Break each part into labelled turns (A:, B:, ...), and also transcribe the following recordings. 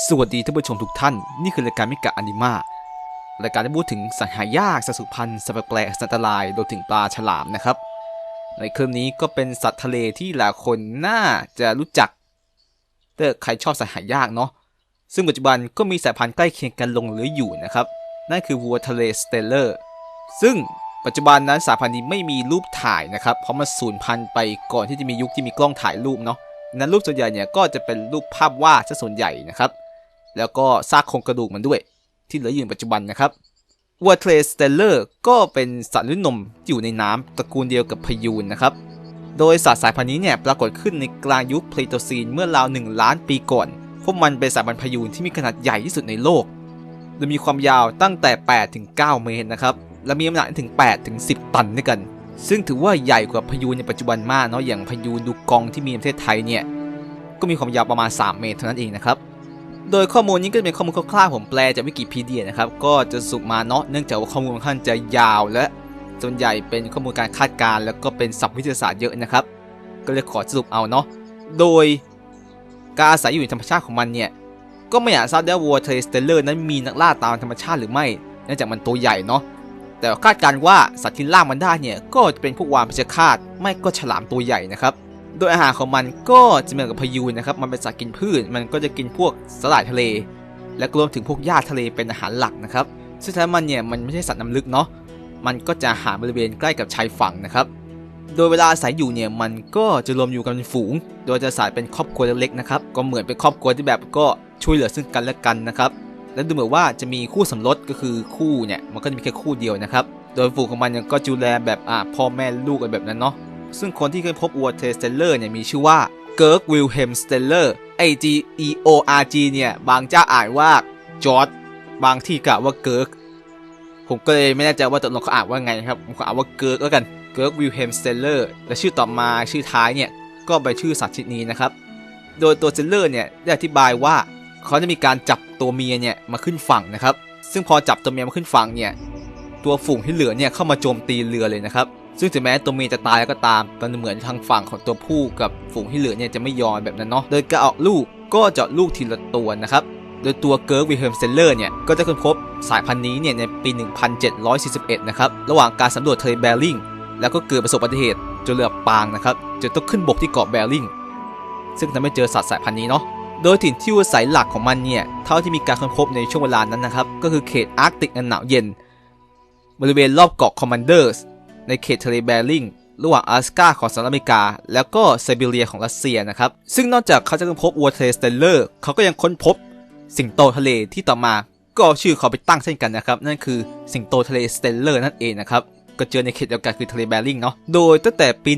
A: สวัสดีท่านผู้ชมทุกท่าน นี่คือรายการมิกะอนิมารายการที่พูดถึงสัตว์หายากสัตว์สุพรรณสัตว์แปลกสัตว์อันตรายรวมถึงปลาฉลามนะครับ ในคลิปนี้ก็เป็นสัตว์ทะเลที่หลายคนน่าจะรู้จักถ้าใครชอบสัตว์หายากเนาะซึ่งปัจจุบันก็มีสายพันธุ์ใกล้เคียงกันลงเหลืออยู่นะครับ นั่นคือวัวทะเลสเตลเลอร์ ซึ่งปัจจุบันนั้นสายพันธุ์นี้ไม่มีรูปถ่ายนะครับ เพราะมันสูญพันธุ์ไปก่อนที่จะมียุคที่มีกล้องถ่ายรูปเนาะนั้นรูปส่วนใหญ่เนี่ยก็จะเป็นรูปภาพวาดซะส่วนใหญ่นะครับ แล้วก็ซากโครงกระดูกมันด้วย ที่เหลืออยู่ในปัจจุบันนะครับวัวเทรสเตลเลอร์ก็เป็นสัตว์เลี้ยงนมที่อยู่ในน้ำตระกูลเดียวกับพยูนนะครับ โดยสัตว์สายพันธุ์นี้เนี่ยปรากฏขึ้นในกลางยุคเพลโตซีนเมื่อราว 1 ล้านปีก่อน พวกมันเป็นสายพันธุ์พยูนที่มีขนาดใหญ่ที่สุดในโลก โดยมีความยาวตั้งแต่ 8 ถึง 9 เมตรนะครับ และมีน้ำหนักถึง 8 ถึง 10 ตันด้วยกัน ซึ่งถือว่าใหญ่กว่าพยูนในปัจจุบันมากเนาะ อย่างพยูนดูกองที่มีในประเทศไทยเนี่ย ก็มีความยาวประมาณ 3 เมตรเท่านั้นเองนะครับ โดยข้อมูลนี้ก็จะเป็นข้อมูลคร่าวๆผมแปลจากวิกิพีเดียนะครับ ก็จะสุกมาเนาะเนื่องจากว่าข้อมูลค่อนข้างจะยาวและส่วนใหญ่เป็นข้อมูลการคาดการณ์แล้วก็เป็นศัพท์วิทยาศาสตร์เยอะนะครับ ก็เลยขอสรุปเอาเนาะโดยการอาศัยอยู่ในธรรมชาติของมันเนี่ยก็ไม่อาจทราบได้ว่าเทสเตลเลอร์นั้นมีนักล่าตามธรรมชาติหรือไม่เนื่องจากมันตัวใหญ่เนาะแต่คาดการณ์ว่าสัตว์ที่ล่ามันได้เนี่ยก็จะเป็นพวกวานพิชคาตไม่ก็ฉลามตัวใหญ่นะครับ โดยอาหารของมันก็จะเหมือนกับพยูนนะครับ มันเป็นสัตว์กินพืช มันก็จะกินพวกสลายทะเล และรวมถึงพวกหญ้าทะเลเป็นอาหารหลักนะครับ ซึ่งแท้มันเนี่ยมันไม่ใช่สัตว์น้ำลึกเนาะ มันก็จะหาบริเวณใกล้กับชายฝั่งนะครับ โดยเวลาอาศัยอยู่เนี่ยมันก็จะรวมอยู่กันเป็นฝูง โดยจะอาศัยเป็นครอบครัวเล็กๆนะครับ ก็เหมือนเป็นครอบครัวที่แบบก็ช่วยเหลือซึ่งกันและกันนะครับ และดูเหมือนว่าจะมีคู่สมรสก็คือคู่เนี่ยมันก็จะมีแค่คู่เดียวนะครับ โดยฝูงของมันก็ดูแลแบบอ่าพ่อแม่ลูกกันแบบนั้นเนาะ ซึ่งคนที่เคยพบวัวเทสเตลเลอร์เนี่ยมีชื่อว่าเกิร์กวิลเฮมสเตลเลอร์ A G E O R G เนี่ย บางเจ้าอ่านว่าจอร์ดบางที่กล่าวว่าเกิร์กผมก็เลยไม่แน่ใจว่าตกลงเขาอ่านว่าไงครับ ผมขออ่านว่าเกิร์กแล้วกันเกิร์กวิลเฮมสเตลเลอร์และชื่อต่อมาชื่อท้ายเนี่ย ก็ไปชื่อสัตว์ชนิดนี้นะครับ โดยตัวสเตลเลอร์เนี่ย ได้อธิบายว่าเขาจะมีการจับตัวเมียเนี่ย มาขึ้นฝั่งนะครับ ซึ่งพอจับตัวเมียมาขึ้นฝั่งเนี่ยตัวฝูงที่เหลือเนี่ยเข้ามาโจมตีเรือเลยนะครับ ซึ่งถึงแม้ตัวเมียจะตายแล้วก็ตามแต่เหมือนทางฝั่งของตัวผู้กับฝูงที่เหลือเนี่ยจะไม่ยอมแบบนั้นเนาะโดยการออกลูกก็เจาะลูกทีละตัวนะครับโดยตัวเกิร์กวิเฮิมเตลเลอร์เนี่ย ก็จะค้นพบสายพันธุ์นี้เนี่ยในปี 1741 นะครับ ระหว่างการสำรวจทะเลแบริ่งแล้วก็เกิดประสบอุบัติเหตุจนเรือปางนะครับจนต้องขึ้นบกที่เกาะแบริ่งซึ่งทำให้เจอสัตว์สายพันธุ์นี้เนาะโดยถิ่นที่อยู่อาศัยหลักของมันเนี่ย เท่าที่มีการค้นพบในช่วงเวลานั้นนะครับ ก็คือเขตอาร์กติกอันหนาวเย็น บริเวณรอบเกาะคอมมานเดอร์ส ในเขตทะเลแบริ่งระหว่าง阿拉สกาของสหรัฐอเมริกา แล้วก็ไซบีเรียของรัสเซียนะครับ ซึ่งนอกจากเขาจะค้นพบวัวทะเทสเตลเลอร์เขาก็ยังค้นพบสิงโตทะเลที่ต่อมาก็เอาชื่อเขาไปตั้งเช่นกันนะครับ นั่นคือสิงโตทะเลสเตลเลอร์นั่นเองนะครับ ก็เจอในเขตเดียวกันคือทะเลแบริ่งเนาะโดยตั้งแต่ปี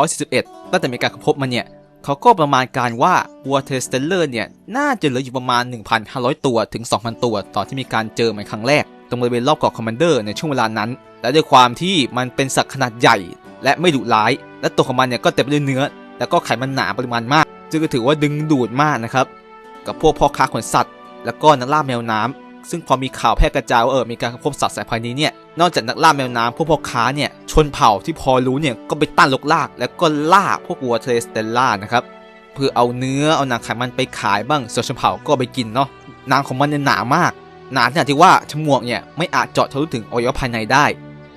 A: 1741 ตั้งแต่มีการค้นพบมันเนี่ยเขาก็ประมาณการว่าวัวเทสเตลเลอร์เนี่ยน่าจะเหลืออยู่ประมาณ 1,500 ตัวถึง 2,000 ตัวตอนที่มีการเจอมันครั้งแรก ตรงบริเวณรอบเกาะคอมมานเดอร์ในช่วงเวลานั้น และด้วยความที่มันเป็นสัตว์ขนาดใหญ่ และไม่ดุร้าย และตัวของมันเนี่ยก็เต็มไปด้วยเนื้อ แล้วก็ไขมันหนาปริมาณมาก จึงถือว่าดึงดูดมากนะครับ กับพวกพ่อค้าขนสัตว์ แล้วก็นักล่าแมวน้ำซึ่งพอมีข่าวแพร่กระจายว่าเออมีการพบสัตว์สายพันธุ์นี้เนี่ย นอกจากนักล่าแมวน้ำพวกพ่อค้าเนี่ยชนเผ่าที่พอรู้เนี่ยก็ไปต้านลกลาก แล้วก็ล่าพวกวัวเทสเตลล่านะครับเพื่อเอาเนื้อเอาหนังไขมันไปขายบ้างส่วนชนเผ่าก็ไปกินเนาะหนังของมันเนี่ยหนามาก หนาขนาดที่ว่าฉมวกเนี่ยไม่อาจเจาะทะลุถึงอวัยวะภายในได้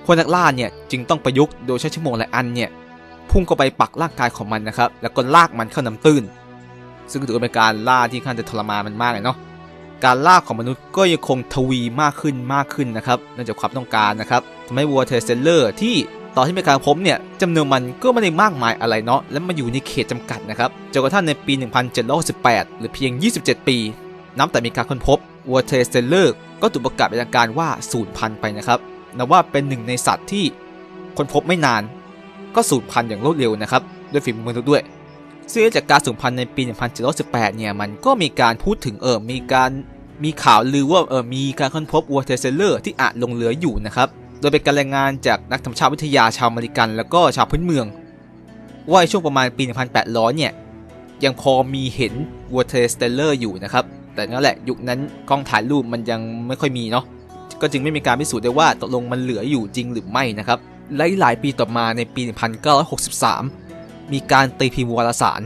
A: พวกนักล่าเนี่ยจึงต้องประยุกต์โดยใช้ฉมวกหลายอันเนี่ยพุ่งเข้าไปปักร่างกายของมันนะครับ แล้วก็ลากมันเข้าน้ำตื้น ซึ่งถือว่าเป็นการล่าที่ค่อนข้างจะทรมานมันมากเลยเนาะการล่าของมนุษย์ก็ยังคงทวีมากขึ้นมากขึ้นนะครับเนื่องจากความต้องการนะครับทำให้วัวเทสเซเลอร์ที่ตอนที่มีการพบเนี่ยจำนวนมันก็ไม่ได้มากมายอะไรเนาะและมาอยู่ในเขตจำกัดนะครับจนกระทั่งในปี 1768 หรือเพียง 27 ปี นับแต่มีการค้นพบ วัวเทสเซลเลอร์ก็ถูกประกาศเป็นทางการว่าสูญพันธุ์ไปนะครับนับว่าเป็นหนึ่งในสัตว์ที่ค้นพบไม่นาน ก็สูญพันธุ์อย่างรวดเร็วนะครับด้วยฝีมือมนุษย์ด้วยซึ่งจากการสูญพันธุ์ในปี 1718 เนี่ยมันก็มีการพูดถึงเออมีการมีข่าวลือว่าเออมีการค้นพบวัวเทสเซลเลอร์ที่อาจลงเหลืออยู่นะครับ โดยเป็นการรายงานจากนักธรรมชาติวิทยาชาวอเมริกัน แล้วก็ชาวพื้นเมือง ว่าในช่วงประมาณปี 1800 เนี่ยยังพอมีเห็นวัวเทสเตลเลอร์อยู่นะครับ แต่นั่นแหละยุคนั้นกล้องถ่ายรูปมันยังไม่ค่อยมีเนาะก็จึงไม่มีการพิสูจน์ได้ว่าตกลงมันเหลืออยู่จริงหรือไม่นะครับและหลายปีต่อมาในปี 1963 มีการตีพิมพ์วารสาร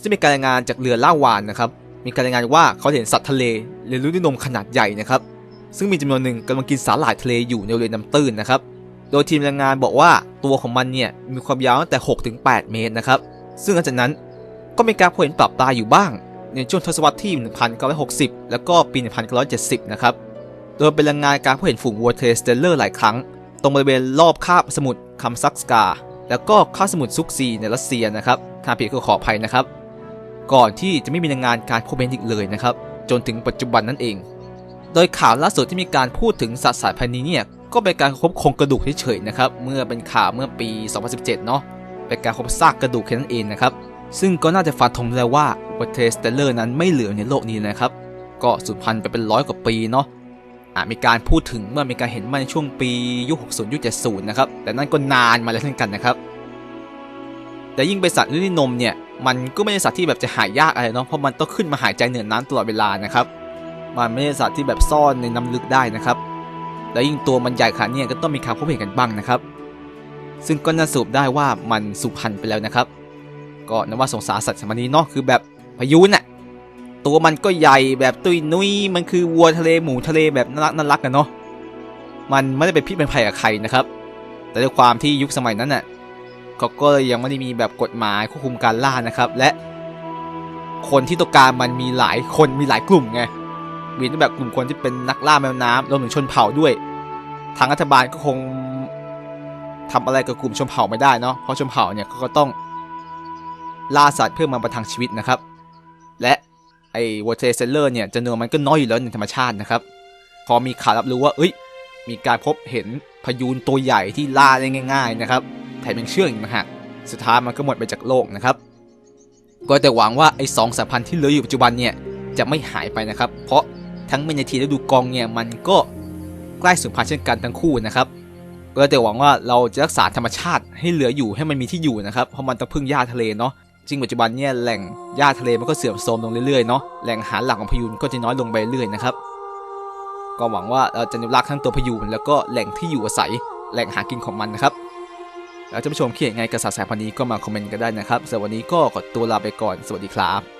A: ซึ่งเป็นการรายงานจากเรือล่าวานนะครับมีการรายงานว่าเขาเห็นสัตว์ทะเลเรียนรู้ด้วยนมขนาดใหญ่นะครับซึ่งมีจำนวนหนึ่งกำลังกินสาหร่ายทะเลอยู่ในบริเวณน้ำตื้นนะครับโดยทีมรายงานบอกว่าตัวของมันเนี่ยมีความยาวตั้งแต่ 6-8 เมตรนะครับซึ่งหลังจากนั้นก็มีการพบเห็นปรับตายอยู่บ้าง ในช่วงทศวรรษที่ 1960 แล้วก็ปี 1970 นะครับ โดยเป็นรายงานการพบเห็นฝูงวัวเทสเตลเลอร์หลายครั้ง ตรงบริเวณรอบคาบสมุทรคัมซักสกา แล้วก็คาบสมุทรซุกซีในรัสเซียนะครับ ทางผิดก็ขออภัยนะครับ ก่อนที่จะไม่มีรายงานการพบเห็นอีกเลยนะครับ จนถึงปัจจุบันนั่นเอง โดยข่าวล่าสุดที่มีการพูดถึงสัตว์สายพันธุ์นี้เนี่ยก็เป็นการพบโครงกระดูกเฉยๆนะครับ เมื่อเป็นข่าวเมื่อปี 2017 เนาะเป็นการพบซากกระดูกแค่นั้นเองนะครับ ซึ่งก็น่าจะฟันธงได้ว่าวัตเทสเตเลอร์นั้นไม่เหลือในโลกนี้นะครับ ก็สูญพันธุ์ไปเป็นร้อยกว่าปีเนาะอาจมีการพูดถึงเมื่อมีการเห็นมันในช่วงปียุค 60 ยุค 70 นะครับ แต่นั่นก็นานมาแล้วเช่นกันนะครับ แต่ยิ่งเป็นสัตว์ลื่นนมเนี่ย มันก็ไม่ใช่สัตว์ที่แบบจะหายากอะไรเนาะ เพราะมันต้องขึ้นมาหายใจเหนือน้ำตลอดเวลานะครับ มันไม่ใช่สัตว์ที่แบบซ่อนในน้ำลึกได้นะครับ และยิ่งตัวมันใหญ่ขนาดนี้ก็ต้องมีการพบเห็นกันบ้างนะครับ ซึ่งก็น่าสรุปได้ว่ามันสูญพันธุ์ไปแล้วนะครับ ก็นับว่าสงสารสัตว์สมัยนี้เนาะคือแบบพายุน่ะตัวมันก็ใหญ่แบบตุยนุ้ยมันคือวัวทะเลหมูทะเลแบบน่ารักน่ารักกันเนาะมันไม่ได้เป็นพิษเป็นภัยกับใครนะครับ แต่ด้วยความที่ยุคสมัยนั้นน่ะเขาก็ยังไม่ได้มีแบบกฎหมายควบคุมการล่านะครับ และ คนที่ต้องการมันมีหลายคนมีหลายกลุ่มไงมีทั้งแบบกลุ่มคนที่เป็นนักล่าแมวน้ำรวมถึงชนเผ่าด้วย ทางรัฐบาลก็คงทำอะไรกับกลุ่มชนเผ่าไม่ได้เนาะเพราะชนเผ่าเนี่ยเขาก็ต้อง ล่าสัตว์เพื่อมาประทังชีวิตนะครับ และไอ้วอเทเซเลอร์เนี่ยจำนวนมันก็น้อยอยู่แล้วในธรรมชาตินะครับ พอมีข่าวรับรู้ว่า เอ้ย มีการพบเห็นพายุนตัวใหญ่ที่ล่าได้ง่าย ๆนะครับ แถมยังเชื่องอีกนะฮะสุดท้ายมันก็หมดไปจากโลกนะครับ ก็แต่หวังว่าไอ้สองสายพันธุ์ที่เหลืออยู่ปัจจุบันเนี่ยจะไม่หายไปนะครับ เพราะทั้งเมนทีและดูกองเนี่ยมันก็ใกล้สูญพันธุ์เช่นกันทั้งคู่นะครับ ก็แต่หวังว่าเราจะรักษาธรรมชาติให้เหลืออยู่ให้มันมีที่อยู่นะครับ เพราะมันต้องพึ่งหญ้าทะเลเนาะ จริงปัจจุบันเนี่ยแหล่งหญ้าทะเลมันก็เสื่อมโทรมลงเรื่อยๆเนาะแหล่งอาหารหลักของพายุนก็จะน้อยลงไปเรื่อยนะครับก็หวังว่าเราจะอนุรักษ์ทั้งตัวพายุนแล้วก็แหล่งที่อยู่อาศัยแหล่งหากินของมันนะครับแล้วท่านผู้ชมคิดยังไงกับสัตว์สายพันนี้ก็มาคอมเมนต์กันได้นะครับสำหรับวันนี้ก็ขอตัวลาไปก่อนสวัสดีครับ